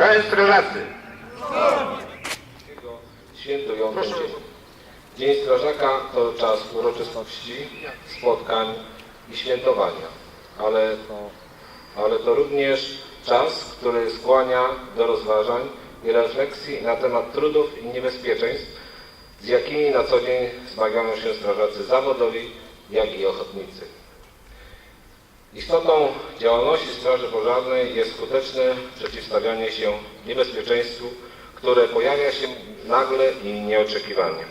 Cześć strażacy! Świętujący dzień. Dzień Strażaka to czas uroczystości, spotkań i świętowania, ale, ale to również czas, który skłania do rozważań i refleksji na temat trudów i niebezpieczeństw, z jakimi na co dzień zmagają się strażacy zawodowi, jak i ochotnicy. Istotą działalności Straży Pożarnej jest skuteczne przeciwstawianie się niebezpieczeństwu, które pojawia się nagle i nieoczekiwanie.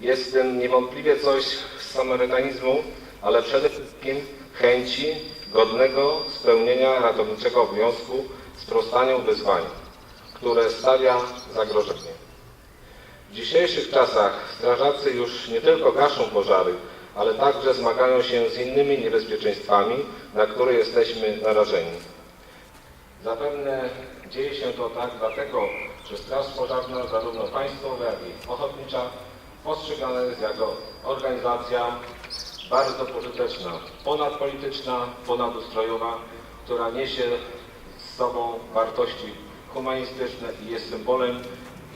Jest w tym niewątpliwie coś z samarytanizmu, ale przede wszystkim chęci godnego spełnienia ratowniczego obowiązku sprostaniu wyzwaniu, które stawia zagrożenie. W dzisiejszych czasach strażacy już nie tylko gaszą pożary, ale także zmagają się z innymi niebezpieczeństwami, na które jesteśmy narażeni. Zapewne dzieje się to tak dlatego, że Straż Pożarna, zarówno państwowa, jak i ochotnicza, postrzegana jest jako organizacja bardzo pożyteczna, ponadpolityczna, ponadustrojowa, która niesie z sobą wartości humanistyczne i jest symbolem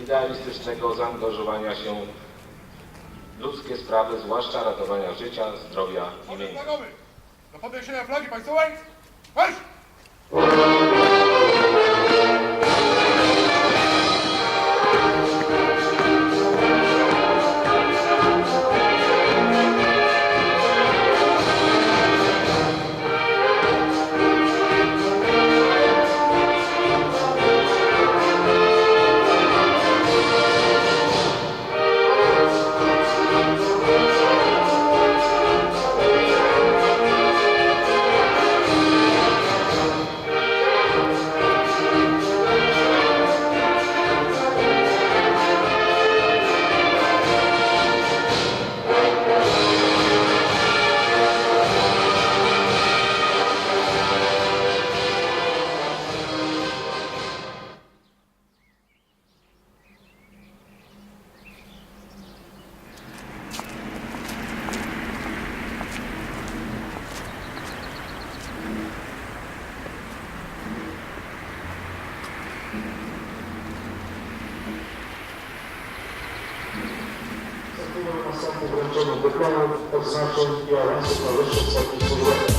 idealistycznego zaangażowania się ludzkie sprawy, zwłaszcza ratowania życia, zdrowia i mienia. Do podniesienia flagi państwowej, marsz! Zakonuję następnie wręczenie dyplomów, odznaczeń i awansów na wyższy stopień służbowym.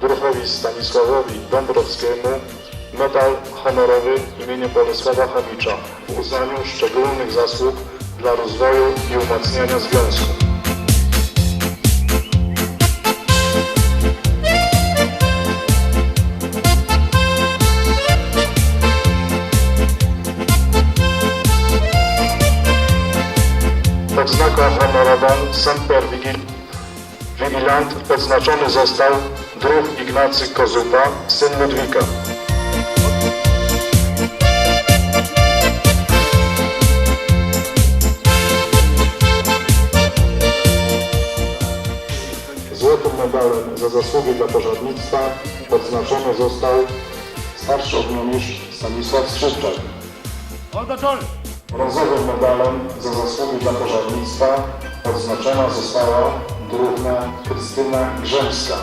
Druhowi Stanisławowi Dąbrowskiemu medal honorowy imieniem Bolesława Habicza w uznaniu szczególnych zasług dla rozwoju i umacniania związku. Odznaką honorową Semper Vigil- Vigilant odznaczony został druh Ignacy Kozupa, syn Ludwika. Złotym medalem za zasługi dla pożarnictwa odznaczony został starszy ogniomierz Stanisław Skrzypczak. Oznaczony! Brązowym medalem za zasługi dla pożarnictwa odznaczona została druhna Krystyna Grzemska.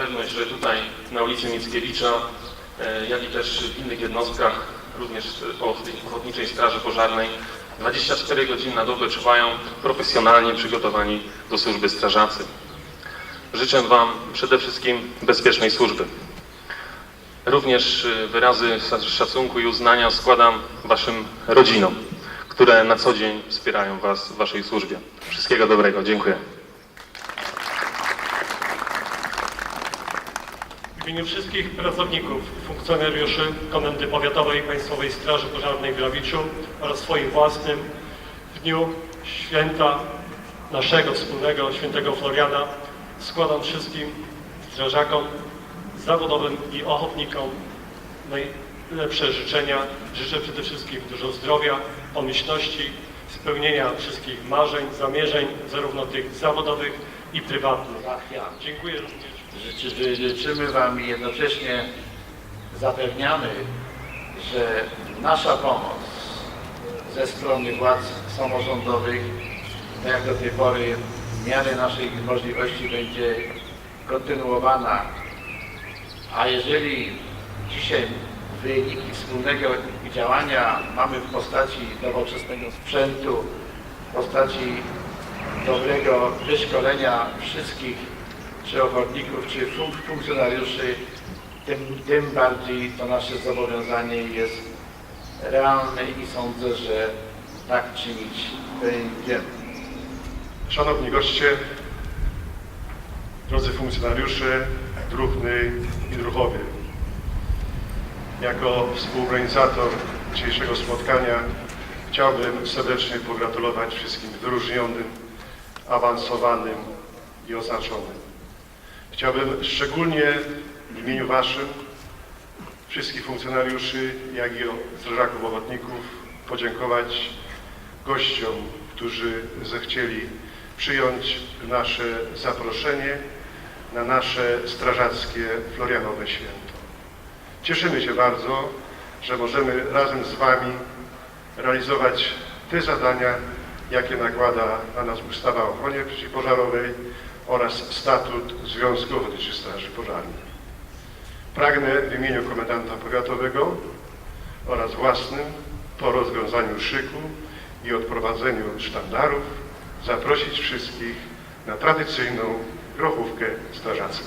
Pewność, że tutaj na ulicy Mickiewicza, e, jak i też w innych jednostkach, również w Ochotniczej Straży Pożarnej, 24 godziny na dobę czuwają profesjonalnie przygotowani do służby strażacy. Życzę Wam przede wszystkim bezpiecznej służby. Również y, wyrazy szacunku i uznania składam Waszym rodzinom, które na co dzień wspierają Was w Waszej służbie. Wszystkiego dobrego. Dziękuję. Imieniu wszystkich pracowników, funkcjonariuszy Komendy Powiatowej Państwowej Straży Pożarnej w Rawiczu oraz swoim własnym w dniu święta naszego wspólnego świętego Floriana składam wszystkim strażakom zawodowym i ochotnikom najlepsze życzenia. Życzę przede wszystkim dużo zdrowia, pomyślności, spełnienia wszystkich marzeń, zamierzeń, zarówno tych zawodowych i prywatnych. Dziękuję również. Życzy, życzymy Wam i jednocześnie zapewniamy, że nasza pomoc ze strony władz samorządowych, tak jak do tej pory, w miarę naszych możliwości będzie kontynuowana. A jeżeli dzisiaj wyniki wspólnego działania mamy w postaci nowoczesnego sprzętu, w postaci dobrego wyszkolenia wszystkich czy ochotników, czy funk- funkcjonariuszy, tym, tym bardziej to nasze zobowiązanie jest realne i sądzę, że tak czynić będziemy. Szanowni goście, drodzy funkcjonariusze, druhny i druhowie. Jako współorganizator dzisiejszego spotkania chciałbym serdecznie pogratulować wszystkim wyróżnionym, awansowanym i oznaczonym. Chciałbym szczególnie w imieniu Waszym, wszystkich funkcjonariuszy, jak i strażaków ochotników podziękować gościom, którzy zechcieli przyjąć nasze zaproszenie na nasze strażackie Florianowe Święto. Cieszymy się bardzo, że możemy razem z Wami realizować te zadania, jakie nakłada na nas ustawa o ochronie przeciwpożarowej oraz statut Związku Ochotniczych Straży Pożarnych. Pragnę w imieniu komendanta powiatowego oraz własnym po rozwiązaniu szyku i odprowadzeniu sztandarów zaprosić wszystkich na tradycyjną grochówkę strażacką.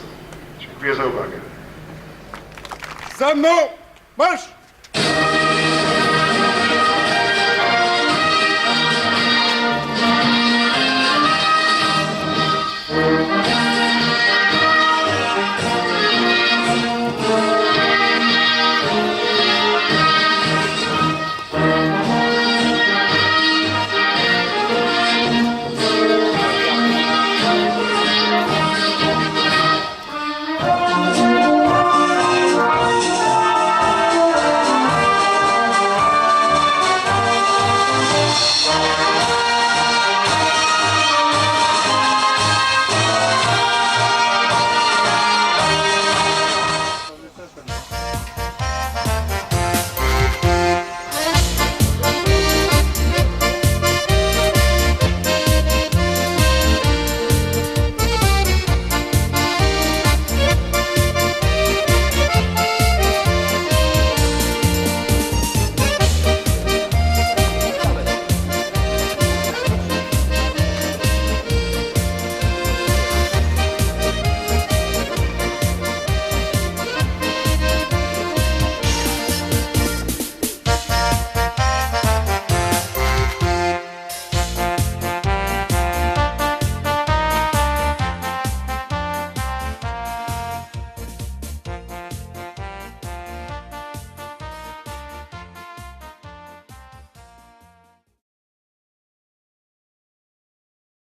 Dziękuję za uwagę. Za mną! Marsz!